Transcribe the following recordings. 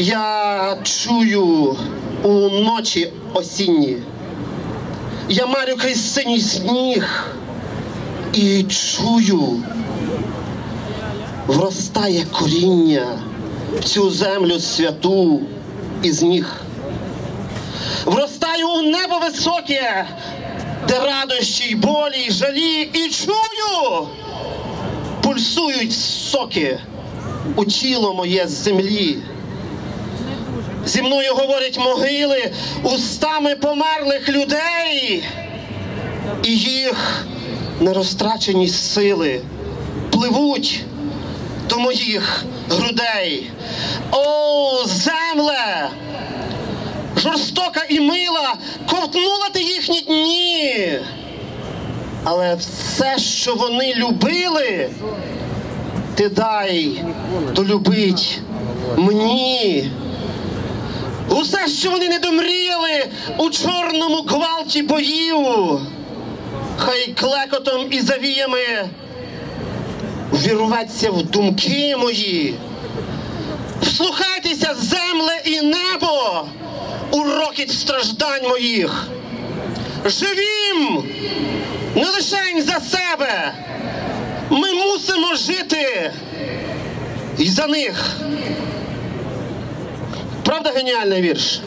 Я чую у ночі осінні. Я марю крізь синій сніг і чую, вростає коріння в цю землю святу із ніг. Вростаю у небо високе, де радощі й болі, й жалі, і чую, пульсують соки у тіло моє з землі. Зі мною говорять могили устами померлих людей, і їх нерозтрачені сили пливуть до моїх грудей. О, земле! Жорстока і мила, ковтнула ти їхні дні. Але все, що вони любили, ти дай долюбить мені. Усе, що вони не домріяли у чорному гвалті боїв, хай клекотом і завіями вірветься в думки мої. Вслухайтеся, земле і небо, у рокіт страждань моїх. Живім не лишень за себе. Ми мусимо жити і за них. Правда геніальний вірш?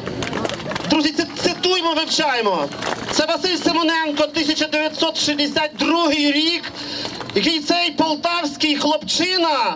Друзі, це цитуємо, вивчаємо. Це Василь Симоненко, 1962 рік, який цей полтавський хлопчина